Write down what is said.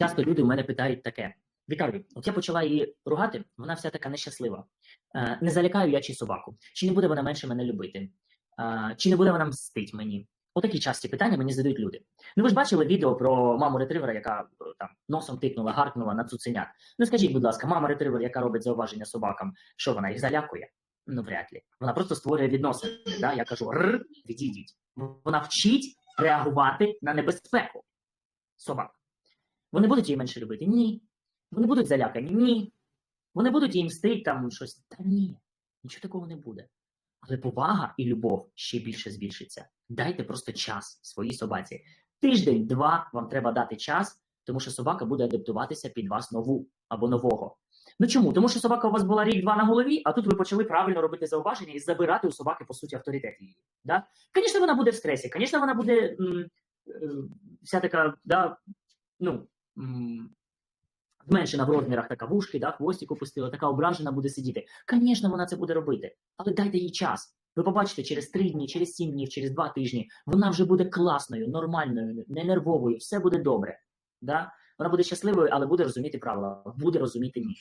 Часто люди у мене питають таке: Вікарію, от я почала її ругати, вона вся така нещаслива. Е, не залякаю я чи собаку, чи не буде вона менше мене любити, е, чи не буде вона мстить мені. Отакі часті питання мені задають люди. Ну ви ж бачили відео про маму ретривера, яка е, там носом тикнула, гаркнула на цуценят. Ну скажіть, будь ласка, мама ретривер, яка робить зауваження собакам, що вона їх залякує? Ну вряд ли. Вона просто створює відносини. Да? Я кажу, р, відійдіть. Вона вчить реагувати на небезпеку собак. Вони будуть її менше любити? Ні. Вони будуть залякані? Ні. Вони будуть їм мстити там щось. Та ні, нічого такого не буде. Але повага і любов ще більше збільшиться. Дайте просто час своїй собаці. Тиждень, два вам треба дати час, тому що собака буде адаптуватися під вас нову або нового. Ну чому? Тому що собака у вас була рік-два на голові, а тут ви почали правильно робити зауваження і забирати у собаки, по суті, авторитет її. Да? Звісно, вона буде в стресі, звісно, вона буде м, е, вся така, да, ну, м, зменшена в розмірах така вушки, да, хвостик опустила, така ображена буде сидіти. Звісно, вона це буде робити, але дайте їй час. Ви побачите через три дні, через сім днів, через два тижні, вона вже буде класною, нормальною, не нервовою, все буде добре. Да? Вона буде щасливою, але буде розуміти правила, буде розуміти ні.